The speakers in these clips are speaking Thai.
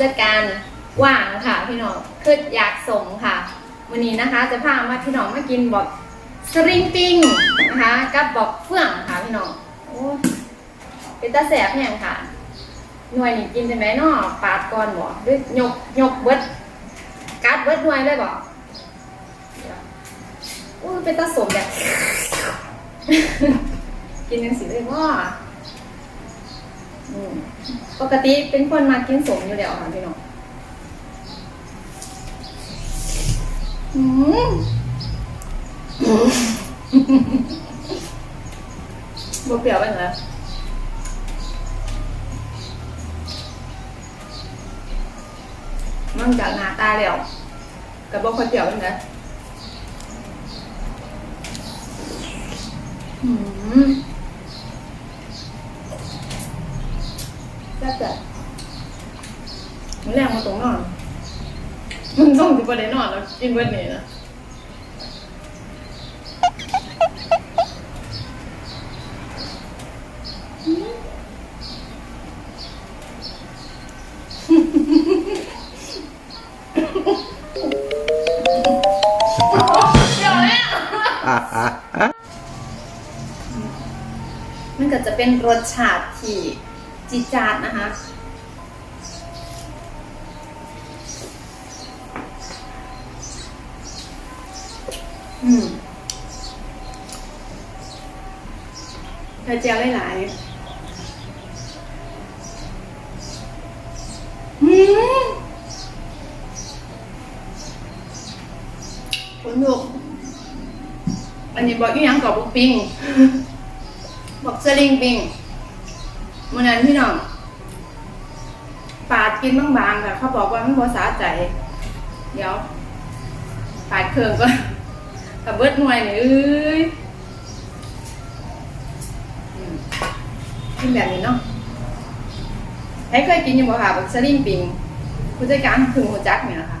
จัดการว่างค่ะพี่น้องคืออยากส่งค่ะมื้อนี้นะคะจะพามาพี่น้องมากินบอกสลิงปิงนะคะกับบอกเฟื่องค่ะพี่น้องโอ้เป็นตาแสบแห้งค่ะ หน่วยนี่กินได้ไหมเนาะปาดก่อนบ่หรือยกยกเบิดกัดเบิดหน่วยเลยบ่อู้เป็นตาสมแบบกินยังสิเลยว่าอืม ปกติเป็นคนมากินสมอยู่แล้วค่ะพี่น้องอืมบวเปรี้ยวไปเหรอมันจากหน้าตาแล้วกับบวค่อยเปรี้ยวไปเหรออืม แซ่บจัดมันแรงมาตรงนอนมันต้องที่ประเด็นนอนแล้วกินเบิดนี่นะเนี่ยอะอะอะมันก็จะเป็นรสชาติที่ จีดจาดนะคะ อืมเธอเจียวหลายๆอืมคนลูกอันนี้บอกอีหยังกับบุกปิง บอกสลิงปิง มื่อนั้นพี่น้องปาดกินบางๆแต่เขาบอกว่ามันภาษาใจ เดี๋ยว ปาดเครื่องก็กับเบิดหน่วยนี่เอ้ยกินแบบนี้เนาะใครเคยกินอยังบ่ค่ะบอกสลิงปิงผู้จัดการคือหัวจักเนี่ยนะคะ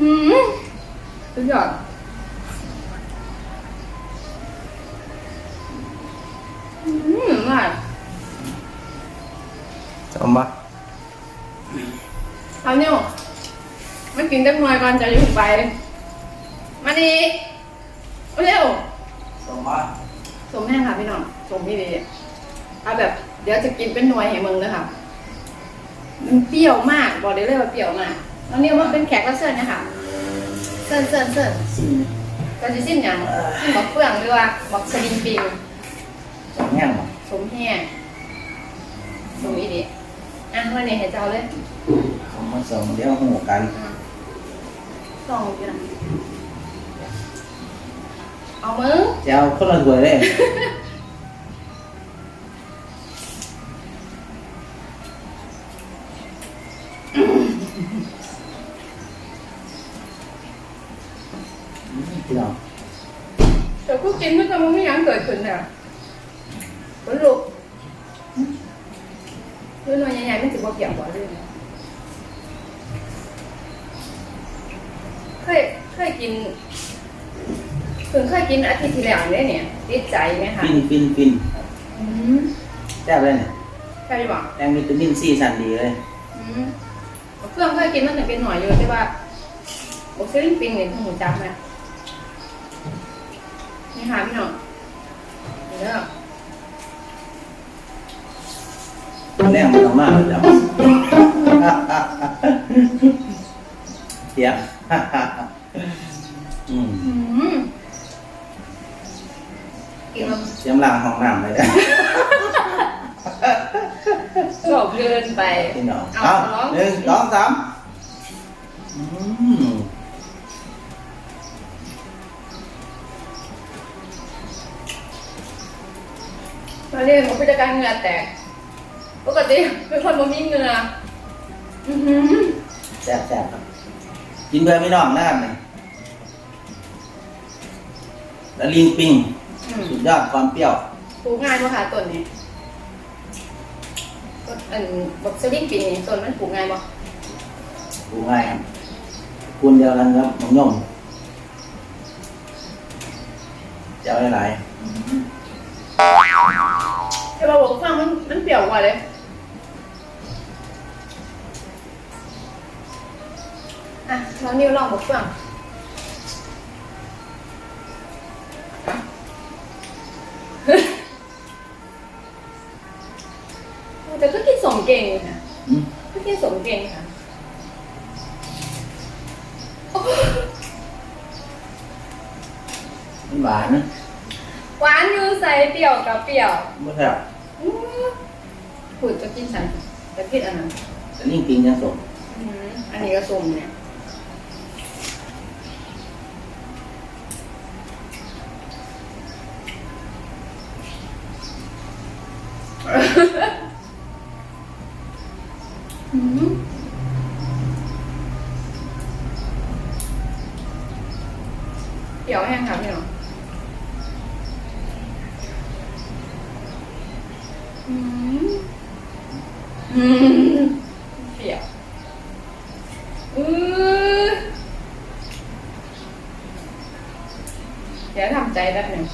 อืมสุดยอดอืมอร่อยจอมปะเอาเนี่ยมากินเต็มหน่วยก่อนจะอยู่ไป มาดีเร็วจอมปะสมแห้งค่ะพี่น้องสมพี่ดีเอาแบบ เดี๋ยวจะกินเป็นหน่วยให้มึงเลยค่ะ มันเปรี้ยวมาก บอกได้เลยว่าเปรี้ยวมากแล้ วเนี่ยมันเป็นแขกรับเชิญนะคะเชิญเชิญเชิญสี่ก็จะสิ้นอย่างสิ้นบอกเฟื่องหรือว่าบอกสลิงปิงจอมแห้งปะสมแห้งสมอีดีอะวันนี้ให้เจ้าเลยเขามาส่งเดี๋ยวหูกันอะสองอยู่นะเอามือจะเอาคนละถ้วยเลย พี่น้องแต่กูกินมันก็มันไม่ยังเกิดขึ้นเนี่ยขนลุกเรื่องน้อยใหญ่ๆมันจะบอกเกี่ยวกับเรื่องนี้เคยเคยกินเพิ่งเคยกินอาทิตย์ที่แล้วเนี่ยเนี่ยติดใจไหมคะฟินฟินฟินอืมแซ่บเลยเนี่ยใช่ไหมบอกแรงวิตามินซีสันดีเลยอืมเพื่อนเคยกินมันแต่เป็นหน่อยอยู่แต่ว่าบอกซิลิงปิงเนี่ยหมูจับไหมนี่ ค่ะพี่น้องเดี๋ยวแรงมันออกมาเลยจ้ะเดี๋ยวอืมอืมกินมันเสียมล้างห้องน้ำเลยนะกรอบเกินไปพี่น้องเอาเอาร้องหนึ่งสองสามอืม มาเรียนมันเป็นการเหงื่อแตก ปกติเป็นคนบ่มีเหงื่ออือหือแซ่บแซ่บครับ กินเพื่อไม่น้องนะครับเนี่ยแล้วลิงปิงอืมสุดยอดความเปรี้ยว ปลูกง่ายมากค่ะต้นนี้อันบักสลิงปิงนี่ต้นมันปลูกง่ายบ่ดูง่ายครับคูณเดียวกันครับมังยมจะเอาหลาย แต่ว่าบอกฟังมันมันเปรี้ยวกว่าเลยอะลองนิ้วลองบอกฟังแต่ก็กินสมเก่งอยู่นะๆอืมก็กินสมเก่งค่ะมันหวานนะ หวานอยู่ใส่เปรี้ยวกับเปรี้ยวไม่ใช่หรอกอื้อพูดจะกินฉันแต่พิษอันนั้นแต่นี่กินยังสมอืมอันนี้ก็สมเนี่ยอืม เดี๋ยวทำใจแป๊บหนึ่ง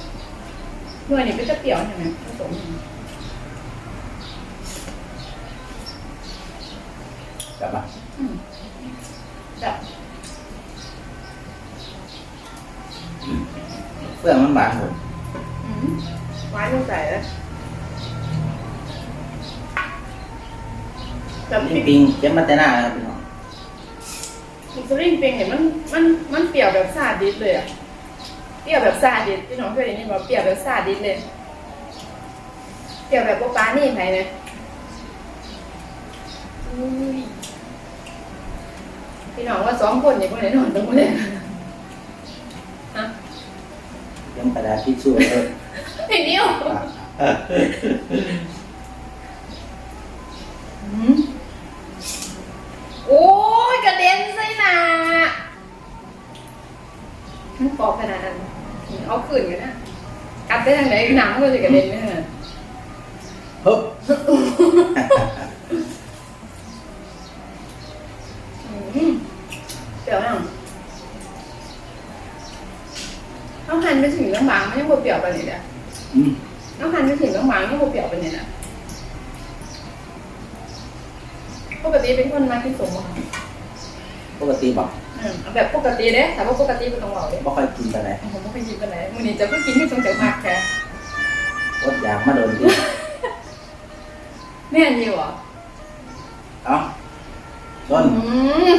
เมื่อนี้ก็จะเปรี้ยวใช่ไหมผสมกลับมาอืมแบบเฟื่องมันหวานผมอืมหวานลงใส่แล้วแต่พรินี่กปิงเก็บมาแต่หน้าครับพี่น้องพริกสลิงปิงเนี่ยมันมันมันเปรี้ยวแบบซาดิสเลยอะ เปรี้ยวแบบซาดิสพี่น้องเคยได้ยินว่าเปรี้ยวแบบซาดิสเลยเปรี้ยวแบบโบปลานี่ไผเนี่ยอุ้ยพี่น้องว่าสองคนเนี่ยคนไหนนอนตรงนี้ฮะเก็บกระดาษทิชชู่เลยพี่นิ้ว มันปอกขนาดนั้นเอาขืนกันนะกัดได้ทางไหนหนังมันจะกระเด็นไม่ขนาดฮึบอืมเดี๋ยวนะต้องหันไปถึงน้ำบางมันยังบวเปรี้ยวไปเลยเด้ออืมต้องหันไปถึงน้ำบางยังบวเปรี้ยวไปเลยนะปกติเป็นคนมาที่สมบ่ปก ติบอกอืมเอาแบบปกติเด้แต่ว่าปกติเป็นต้องเหล่าเด้ไม่ค่อยกินแต่ไหนผมไม่เคยกินไปไหนมื้อนี้จะเพิ่งกินที่สงจังมากแค่อดอยากมาโดนกินแม่นอยู่เหรอเอ้าต้นอืม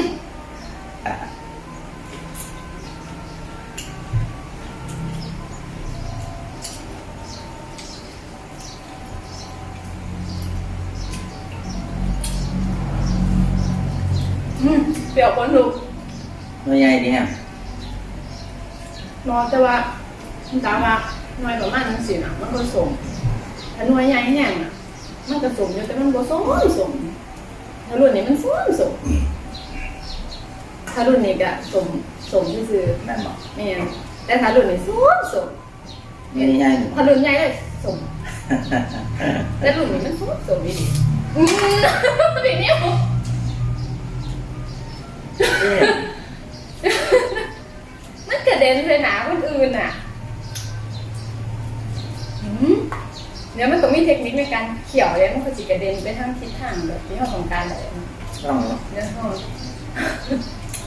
เปรี้ยวคนลูกหน่วยใหญ่ดีฮะนอนแต่ว่าคุณตาว่าหน่วยประมาณนั้นสินะมันก็สมถ้าหน่วยใหญ่แห้งน่ะมันก็สมอยู่แต่มันบ่สมสมถ้ารุ่นนี้มันสมสมถ้ารุ่นนี้ก็สมสมซื่อนั่นบอกๆแม่นแต่ถ้ารุ่นนี้สมสมหน่วยใหญ่หนึ่งถ้ารุ่นใหญ่เลยสมแต่รุ่นนี้มันสมสมดีๆอืมพี่นิ้ว เด็นไปหนาคนอื่นอะอืมเดี๋ยวมันต้องมีเทคนิคในการเขี่ยวเลยมันก็จะกระเด็นไปทางทิศทางแบบที่เราต้องการเลยต้องเนอะเดี๋ยวห้อง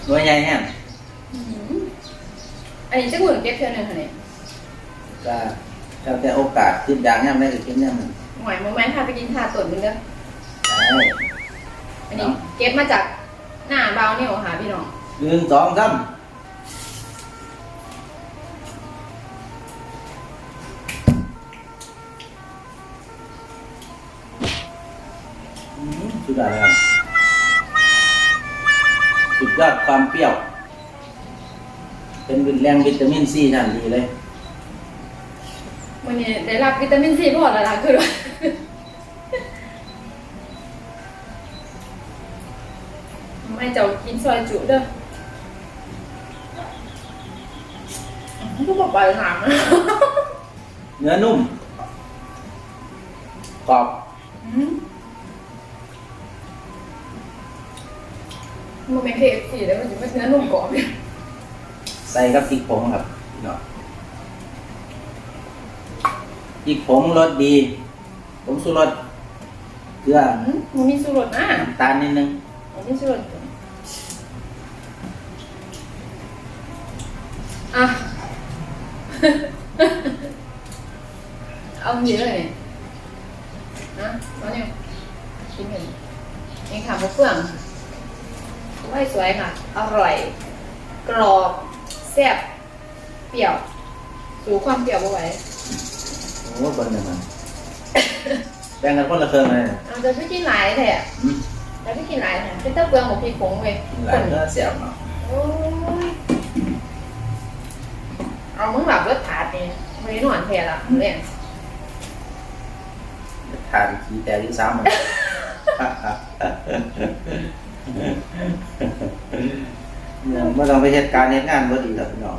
หน่วยใหญ่แฮะอืมอันนี้จะหมุนเก็บเท่านึงค่ะเนี่ยก็แล้วแต่โอกาสขึ้นดังเนี่ยไม่ได้กินเนี่ยมันหวยมึงแม่นพาไปกินทาตุ่นมึงเด้อใช่อันนี้เก็บมาจากหน้าเบาเนี่ยค่ะพี่น้องหนึ่งสองสาม ยอดความเปรี้ยว เป็นวิตแรงวิตามินซีทันทีเลยวันนี้ได้รับวิตามินซีพอแล้วล่ะคือว่าไม่เจ้ากินซอยจุเด้อมันก็บอกไปหนังเนื้อนุ่มกรอบอืม มันเป็นเคเอฟซีแล้วมันจะไม่เนื้อนุ่มกรอบเลยใส่กับพริกผงครับพี่น้องพริกผงรสดีผงชูรสเกลืออืมมันมีสูตรนะน้ำตาลนิดนึงมันมีสูตรอะ เอาเยอะเลยนะเอาเนี่ยชิ้นหนึ่งนี่ค่ะมะเฟือง สวยสวยค่ะ อร่อย กรอบ แซ่บ เปรี้ยว สูความเปรี้ยวเอาไว้โอ้เบิ่งหนึ่งมันแบ่งกันคนละเครื่องเลยเอาจะไม่กินหลายแท้อืมแต่ไม่กินหลายแท้เป็นตะเบืองของพี่ผงเว้ยกินหลายก็เสียบเนาะโอ้ยเอามึงหลับรถถาดนี่ไม่ได้นอนแท้ละเนี่ยทานขี้แต่ที่ซ้ำมัน เนี่ยไม่ต้องไปเหตุการณ์เหตุงานบ่ดีแล้วพี่น้อง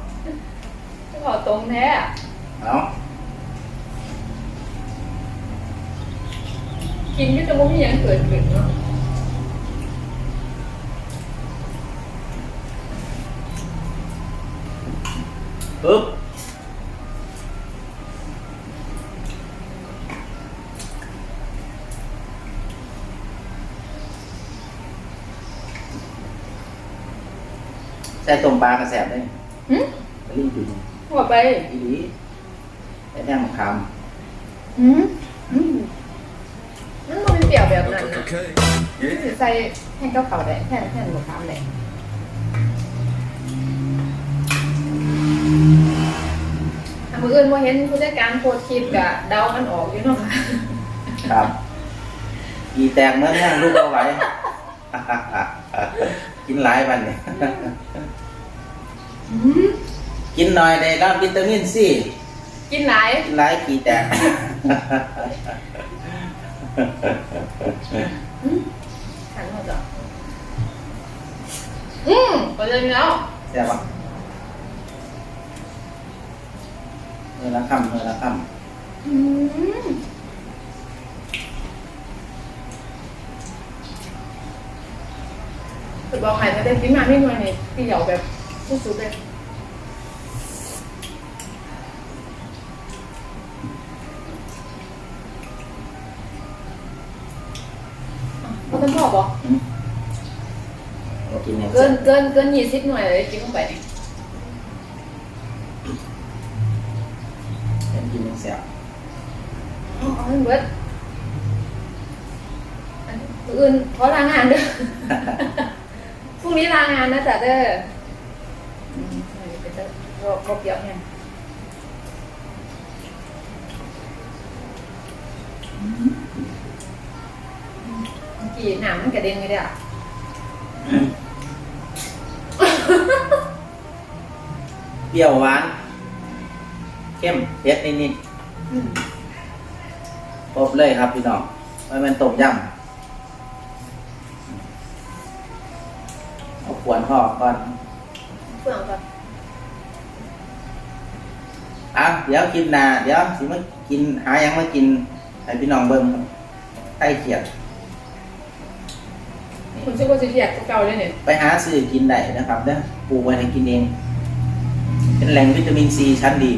จะขอตรงแท้อะเอากินก็จะไม่มีอย่างเกิดขึ้นเนาะปึ๊บ ต้มปลากระแสบได้หึไปลิ้นจุ่มหัวไปอีหลีใส่แท่งมะขามหืมหืมมันบ่เป็นเปรี้ยวแบบนั้นนะ Okay. สิใส่แทนเก้าเขาได้แทนแทนหมูคามได้ถ้ามืออื่นว่าเห็นผู้จัดการโพสต์คลิปกะเดามันออกอยู่เนาะค่ะครับ อีแตกเมื่อเนี่ยลูกเอาไว้ กินหลายวันเนี่ยอืม กินหน่อยได้รับวิตามินซีกินหลายกินหลายกี่แตกอืมขันหมดจ้ะอืมก็จะมีแล้วแซ่บปะเมื่อละคำเมื่อละคอืมคือบอกใครจะได้กินมาไม่นวยเนี่ยเปรี้ยวแบบ สุดๆเลยอะเขาต้องบอกบอกำอืมเรากินเนี่ยเกินเกินเกินยี่สิบหน่วยเลยกินลงไปเนี่ยเป็นกินเนี่ยแซ่บเอาเอาให้เบิดอันอื่นขอลางานเด้อ พรุ่งนี้ลางานนะจ๊ะเด้ออืมเดี๋ยว ไปเจอรอบรอบเดียวเนี่ยเมื่อกี้หนามมันกระเด็นไปเด้อเปรี้ยวหวานเข้มเผ็ดนิดอืมๆครบเลยครับพี่น้องมันเป็นต้มยำเอาขวนห่อก่อนเฟื่องก่อน อะเดี๋ยวกินนาเดี๋ยวสิมากินหายังมากินให้พี่น้องเบิ่งไข่เขียดคุณชื่อว่าสิเทียกเก่าเลยเนี่ยไปหาซื้อกินได้นะครับเด้อปลูกไว้ให้กินเอง เป็นแหล่งวิตามินซีชั้นดี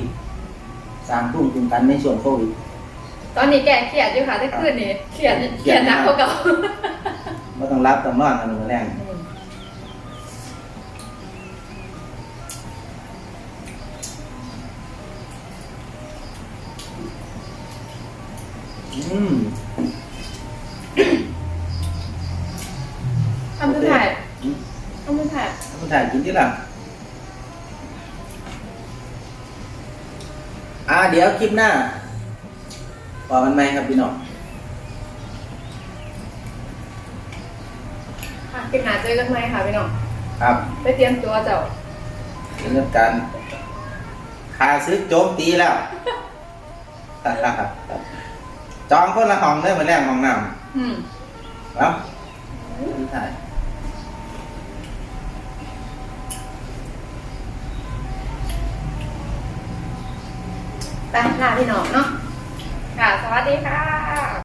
สร้างภูมิคุ้มกันในช่วงโควิดตอนนี้แกเครียดอยู่ค่ะถ้าคืนนี้เครียดเครียดหนักกว่าเก่าไม่ต้องรับต้องนอนกันมื้อแรง อืมอืมทำสุดท้ายอืมทำสุดท้ายผู้ถ่ายกินที่หลังอ่าเดี๋ยวคลิปหน้าพอกันไหมครับพี่น้อง ค่ะคลิปหน้าเจอกันไหมค่ะพี่น้องครับไปเตรียมตัวเจ้าเรื่องการคาซื้อโจมตีแล้ว จองคนละห้องเลยมาแรกห้องน้อืมำครับผู้ถ่ายไปลาพี่น้องเนาะ ค่ะ สวัสดีค่ะ